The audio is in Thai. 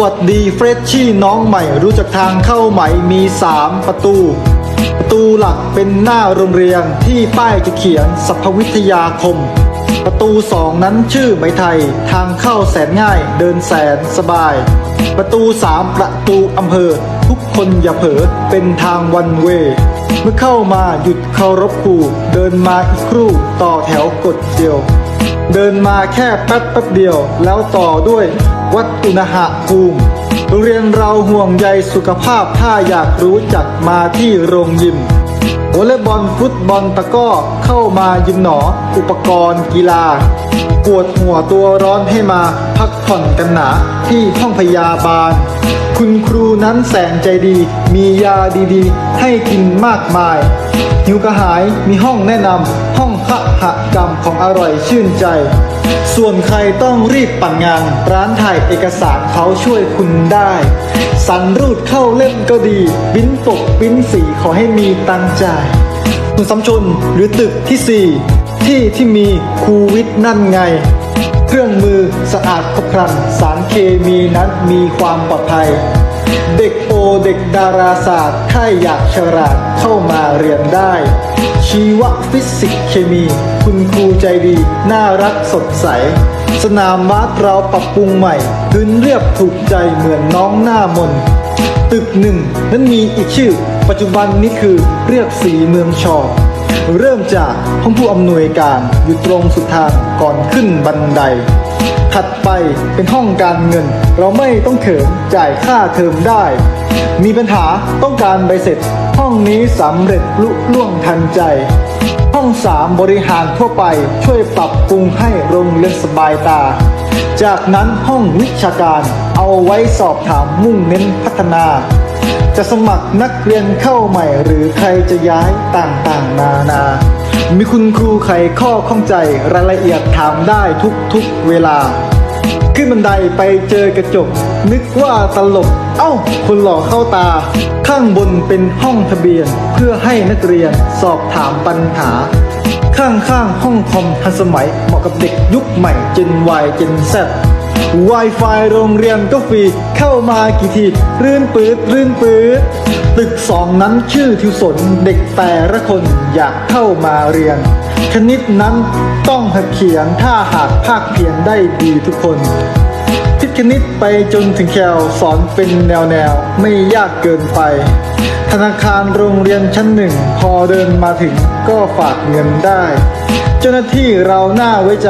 วัสดีเฟรชชี่น้องใหม่ รู้จักทางเข้าไหมมี 3 ประตู ประตูหลักเป็นหน้าโรงเรียนที่ป้ายจะเขียนสัพวิทยาคม ประตูสองนั้นชื่อไหมไทย ทางเข้าแสนง่ายเดินแสนสบาย ประตูสามประตูอำเภอ ทุกคนอย่าเผลอเป็นทางวันเว เมื่อเข้ามาหยุดเคารพครูเดินมาอีกครู่ต่อแถวกดเดียว เดินมาแค่แป๊บแป๊บเดียวแล้วต่อด้วย วัดอุณหภูมิ โรงเรียนเราห่วงใยสุขภาพถ้าอยากรู้จักมาที่โรงยิมวอลเลย์บอลฟุตบอลตะก้อเข้ามายิมหนอ อุปกรณ์กีฬา ปวดหัวตัวร้อนให้มาพักผ่อนกันหนาที่ห้องพยาบาล คุณครูนั้นแสนใจดี มียาดีๆ ให้กินมากมายหิวกระหายมีห้องแนะนำห้องขหะกรรมของอร่อยชื่นใจ ส่วนใครต้องรีบปั่นงาน ร้านถ่ายเอกสารเขาช่วยคุณได้ สันรูดเข้าเล่มก็ดี บิ้นปกบิ้นสีขอให้มีตังจ่ายคุณสำชนหรือตึกที่ 4 ที่ที่มีครูวิทย์นั่นไง เครื่องมือสะอาดครบครันสารเคมีนั้นมีความปลอดภัย เด็กโอเด็กดาราศาสตร์ถ้าอยากฉลาดเข้ามาเรียนได้ ชีวฟิสิกส์เคมี คุณครูใจดี น่ารักสดใส สนามบาสเราปรับปรุงใหม่ พื้นเรียบถูกใจเหมือนน้องหน้ามนตึกหนึ่งนั้นมีอีกชื่อ ปัจจุบันนี้คือเรียกสีเมืองชอ เริ่มจากห้องผู้อำนวยการอยู่ตรงสุดทางก่อนขึ้นบันได ถัดไปเป็นห้องการเงิน เราไม่ต้องเขินจ่ายค่าเทอมได้ มีปัญหาต้องการใบเสร็จ ห้องนี้สำเร็จลุล่วงทันใจ ห้องสามบริหารทั่วไปช่วยปรับปรุงให้โรงเรียนสบายตา จากนั้นห้องวิชาการเอาไว้สอบถามมุ่งเน้นพัฒนา จะสมัครนักเรียนเข้าใหม่หรือใครจะย้ายต่างๆ นานา มีคุณครูใครข้อข้องใจรายละเอียดถามได้ทุกๆเวลา ขึ้นบันไดไปเจอกระจก นึกว่าตลก เอ้า คนหล่อเข้าตา ข้างบนเป็นห้องทะเบียน เพื่อให้นักเรียนสอบถามปัญหา ข้างๆห้องคอมทันสมัยเหมาะกับเด็กยุคใหม่ Gen Y Gen Z Wi-Fi โรงเรียนก็ฟรีเข้ามากี่ทีรื่นปืดรื่นปืดตึกสองนั้นชื่อทิวสนเด็กแต่ละคนอยากเข้ามาเรียน คณิตนั้นต้องหัดเขียนถ้าหากภาคเพียนได้ดีทุกคนทิศคณิตไปจนถึงแคลสอนเป็นแนวแนวๆไม่ยากเกินไป ธนาคารโรงเรียนชั้นหนึ่ง พอเดินมาถึงก็ฝากเงินได้ เจ้าหน้าที่เราหน้าไว้ใจ